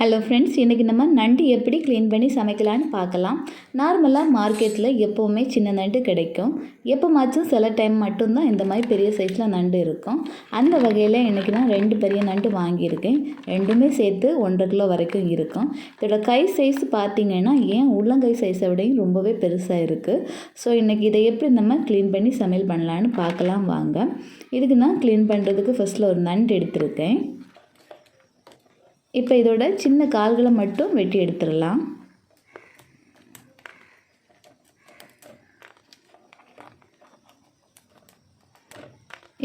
Hello friends இன்றைக்கி நம்ம நண்டு எப்படி க்ளீன் பண்ணி சமைக்கலான்னு பார்க்கலாம். நார்மலாக மார்க்கெட்டில் எப்போவுமே சின்ன நண்டு கிடைக்கும். எப்போமாச்சும் சில டைம் மட்டும்தான் இந்த மாதிரி பெரிய சைஸில் நண்டு இருக்கும். அந்த வகையில் இன்றைக்கி நான் ரெண்டு பெரிய நண்டு வாங்கியிருக்கேன். ரெண்டுமே சேர்த்து ஒன்றரை கிலோ வரைக்கும் இருக்கும். இதோட கை சைஸ் பார்த்தீங்கன்னா ஏன் உள்ளங்கை சைஸை விடையும் ரொம்பவே பெருசாக இருக்குது ஸோ இன்றைக்கி இதை எப்படி நம்ம க்ளீன் பண்ணி சமையல் பண்ணலான்னு பார்க்கலாம் வாங்க. இதுக்கு நான் க்ளீன் பண்ணுறதுக்கு ஃபஸ்ட்டில் ஒரு நண்டு எடுத்திருக்கேன். இப்போ இதோட சின்ன கால்களை மட்டும் வெட்டி எடுத்துடலாம்.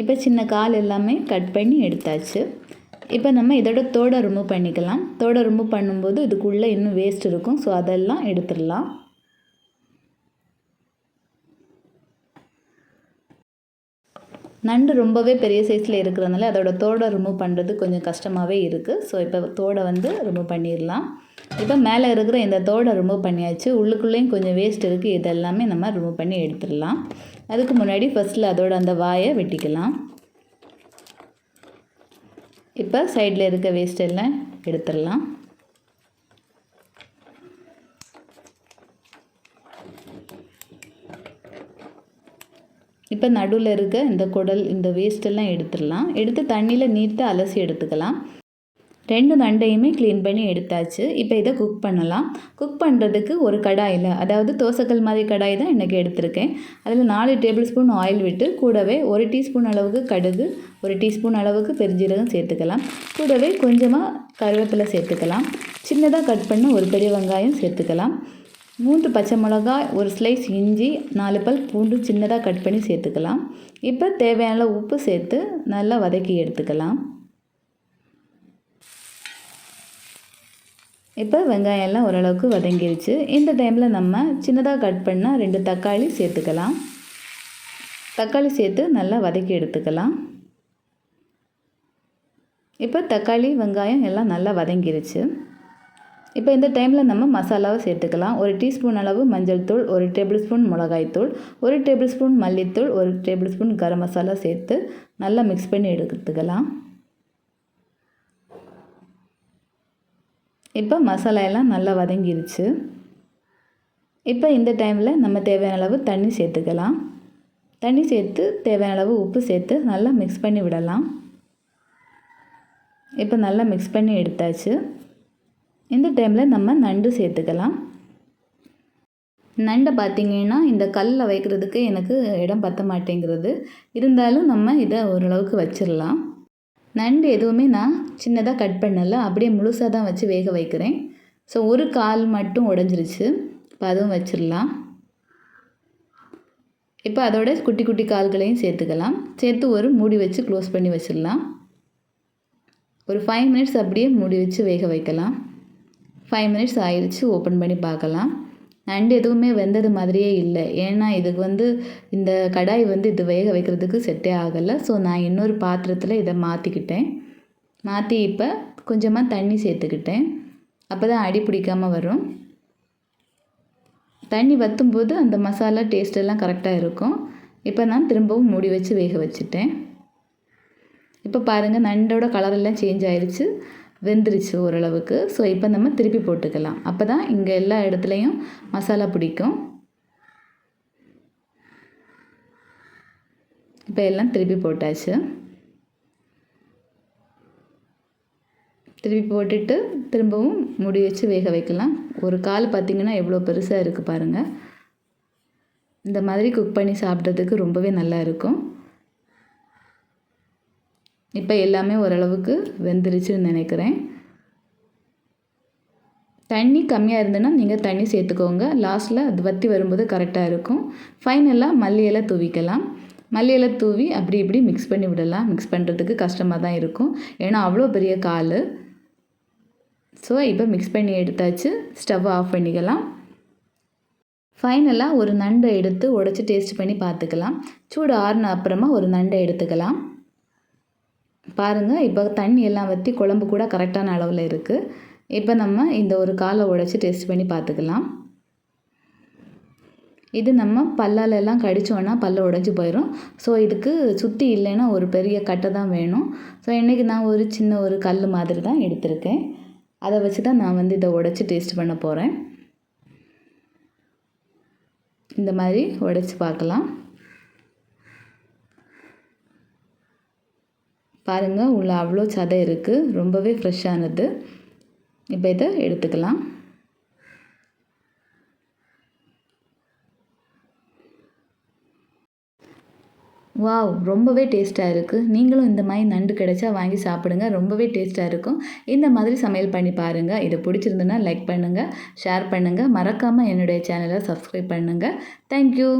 இப்போ சின்ன கால் எல்லாமே கட் பண்ணி எடுத்தாச்சு. இப்போ நம்ம இதோட தோடை ரிமூவ் பண்ணிக்கலாம். தோடை ரிமூவ் பண்ணும்போது இதுக்குள்ளே இன்னும் வேஸ்ட் இருக்கும். ஸோ அதெல்லாம் எடுத்துடலாம். நண்டு ரொம்பவே பெரிய சைஸில் இருக்கிறதுனால அதோட தோடை ரிமூவ் பண்ணுறது கொஞ்சம் கஷ்டமாகவே இருக்குது ஸோ இப்போ தோடை வந்து ரிமூவ் பண்ணிடலாம். இப்போ மேலே இருக்கிற இந்த தோடை ரிமூவ் பண்ணியாச்சு. உள்ளுக்குள்ளேயும் கொஞ்சம் வேஸ்ட் இருக்குது இதெல்லாமே நம்ம ரிமூவ் பண்ணி எடுத்துடலாம். அதுக்கு முன்னாடி ஃபஸ்ட்டில் அதோட அந்த வாயை வெட்டிக்கலாம். இப்போ சைடில் இருக்க வேஸ்ட் எல்லாம் எடுத்துடலாம். இப்போ நடுவில் இருக்க இந்த குடல் இந்த வேஸ்ட்டெல்லாம் எடுத்துடலாம். எடுத்து தண்ணியில் நீர்த்து அலசி எடுத்துக்கலாம். ரெண்டு நண்டையுமே க்ளீன் பண்ணி எடுத்தாச்சு. இப்போ இதை குக் பண்ணலாம். குக் பண்ணுறதுக்கு ஒரு கடாயில் அதாவது தோசைக்கல் மாதிரி கடாய் தான் இன்றைக்கி எடுத்திருக்கேன். அதில் நாலு டேபிள் ஸ்பூன் ஆயில் விட்டு கூடவே ஒரு டீஸ்பூன் அளவுக்கு கடுகு ஒரு டீஸ்பூன் அளவுக்கு பெருஞ்சீரகம் சேர்த்துக்கலாம். கூடவே கொஞ்சமாக கருவேப்பிலை சேர்த்துக்கலாம். சின்னதாக கட் பண்ண ஒரு பெரிய வெங்காயம் சேர்த்துக்கலாம். மூன்று பச்சை மிளகாய் ஒரு ஸ்லைஸ் இஞ்சி நாலு பல் பூண்டு சின்னதாக கட் பண்ணி சேர்த்துக்கலாம். இப்போ தேவையான உப்பு சேர்த்து நல்லா வதக்கி எடுத்துக்கலாம். இப்போ வெங்காயம்லாம் ஓரளவுக்கு வதங்கிருச்சு. இந்த டைமில் நம்ம சின்னதாக கட் பண்ணால் ரெண்டு தக்காளி சேர்த்துக்கலாம். தக்காளி சேர்த்து நல்லா வதக்கி எடுத்துக்கலாம். இப்போ தக்காளி வெங்காயம் எல்லாம் நல்லா வதங்கிருச்சு. இப்போ இந்த டைமில் நம்ம மசாலாவை சேர்த்துக்கலாம். ஒரு டீஸ்பூன் அளவு மஞ்சள் தூள் ஒரு டேபிள் ஸ்பூன் மிளகாய்த்தூள் ஒரு டேபிள் ஸ்பூன் மல்லித்தூள் ஒரு டேபிள் ஸ்பூன் கரம் மசாலா சேர்த்து நல்லா மிக்ஸ் பண்ணி எடுத்துக்கலாம். இப்போ மசாலா எல்லாம் நல்லா வதங்கிருச்சு. இப்போ இந்த டைமில் நம்ம தேவையான அளவு தண்ணி சேர்த்துக்கலாம். தண்ணி சேர்த்து தேவையான அளவு உப்பு சேர்த்து நல்லா மிக்ஸ் பண்ணி விடலாம். இப்போ நல்லா மிக்ஸ் பண்ணி எடுத்தாச்சு. இந்த டைமில் நம்ம நண்டு சேர்த்துக்கலாம். நண்டை பார்த்திங்கன்னா இந்த கல்லில் வைக்கிறதுக்கு எனக்கு இடம் பற்ற மாட்டேங்கிறது. இருந்தாலும் நம்ம இதை ஓரளவுக்கு வச்சிடலாம். நண்டு எதுவுமே நான் சின்னதாக கட் பண்ணலை. அப்படியே முழுசாக தான் வச்சு வேக வைக்கிறேன். ஸோ ஒரு கால் மட்டும் உடஞ்சிருச்சு. இப்போ அதுவும் வச்சிடலாம். இப்போ அதோட குட்டி குட்டி கால்களையும் சேர்த்துக்கலாம். சேர்த்து ஒரு மூடி வச்சு க்ளோஸ் பண்ணி வச்சிடலாம். ஒரு ஃபைவ் மினிட்ஸ் அப்படியே மூடி வச்சு வேக வைக்கலாம். ஃபைவ் மினிட்ஸ் ஆயிடுச்சு ஓப்பன் பண்ணி பார்க்கலாம். நண்டு எதுவுமே வெந்தது மாதிரியே இல்லை. ஏன்னா இதுக்கு வந்து இந்த கடாய் வந்து இது வேக வைக்கிறதுக்கு செட்டே ஆகலை. ஸோ நான் இன்னொரு பாத்திரத்தில் இதை மாற்றிக்கிட்டேன் மாற்றி இப்போ கொஞ்சமாக தண்ணி சேர்த்துக்கிட்டேன். அப்போ தான் அடி பிடிக்காமல் வரும். தண்ணி வற்றும்போது அந்த மசாலா டேஸ்டெல்லாம் கரெக்டாக இருக்கும். இப்போ நான் திரும்பவும் மூடி வச்சு வேக வச்சுட்டேன். இப்போ பாருங்கள் நண்டோட கலரெல்லாம் சேஞ்ச் ஆயிடுச்சு வெந்துருச்சு ஓரளவுக்கு. ஸோ இப்போ நம்ம திருப்பி போட்டுக்கலாம். அப்போ தான் இங்கே எல்லா இடத்துலையும் மசாலா பிடிக்கும். இப்போ எல்லாம் திருப்பி போட்டாச்சு. திருப்பி போட்டுட்டு திரும்பவும் முடி வச்சு வேக வைக்கலாம். ஒரு கால் பார்த்திங்கன்னா எவ்வளோ பெருசாக இருக்குது பாருங்கள் இந்த மாதிரி குக் பண்ணி சாப்பிட்றதுக்கு ரொம்பவே நல்லா இருக்கும். இப்போ எல்லாமே ஓரளவுக்கு வெந்துருச்சுன்னு நினைக்கிறேன். தண்ணி கம்மியாக இருந்ததுன்னா நீங்கள் தண்ணி சேர்த்துக்கோங்க. லாஸ்ட்டில் அது வற்றி வரும்போது கரெக்டாக இருக்கும். ஃபைனலாக மல்லி தூவிக்கலாம். மல்லி தூவி அப்படி இப்படி மிக்ஸ் பண்ணி விடலாம். மிக்ஸ் பண்ணுறதுக்கு கஷ்டமாக தான் இருக்கும். ஏன்னா அவ்வளோ பெரிய கால். ஸோ இப்போ மிக்ஸ் பண்ணி எடுத்தாச்சு. ஸ்டவ் ஆஃப் பண்ணிக்கலாம். ஃபைனலாக ஒரு நண்டை எடுத்து உடச்சி டேஸ்ட் பண்ணி பார்த்துக்கலாம். சூடு ஆறுன அப்புறமா ஒரு நண்டை எடுத்துக்கலாம். பாருங்கள் இப்போ தண்ணி எல்லாம் வற்றி குழம்பு கூட கரெக்டான அளவில் இருக்குது இப்போ நம்ம இந்த ஒரு காலை உடைச்சி டெஸ்ட் பண்ணி பார்த்துக்கலாம் இது நம்ம பல்லால் எல்லாம் கடித்தோன்னா பல்ல உடஞ்சி போயிடும் ஸோ இதுக்கு சுற்றி இல்லைன்னா ஒரு பெரிய கட்டை தான் வேணும். ஸோ இன்றைக்கி நான் ஒரு சின்ன ஒரு கல் மாதிரி தான் எடுத்திருக்கேன். அதை வச்சு தான் நான் வந்து இதை உடச்சி டேஸ்ட் பண்ண போகிறேன் இந்த மாதிரி உடச்சி பார்க்கலாம். பாருங்கள் உள்ள அவ்வளோ சதை இருக்குது ரொம்பவே ஃப்ரெஷ்ஷானது இப்போ இதை எடுத்துக்கலாம். வாவ் ரொம்பவே டேஸ்ட்டாக இருக்குது நீங்களும் இந்த மாதிரி நண்டு கிடைச்சா வாங்கி சாப்பிடுங்க. ரொம்பவே டேஸ்ட்டாக இருக்கும். இந்த மாதிரி சமையல் பண்ணி பாருங்கள் இது பிடிச்சிருந்துன்னா லைக் பண்ணுங்கள் ஷேர் பண்ணுங்கள் மறக்காமல் என்னுடைய சேனலை சப்ஸ்கிரைப் பண்ணுங்கள் தேங்க்யூ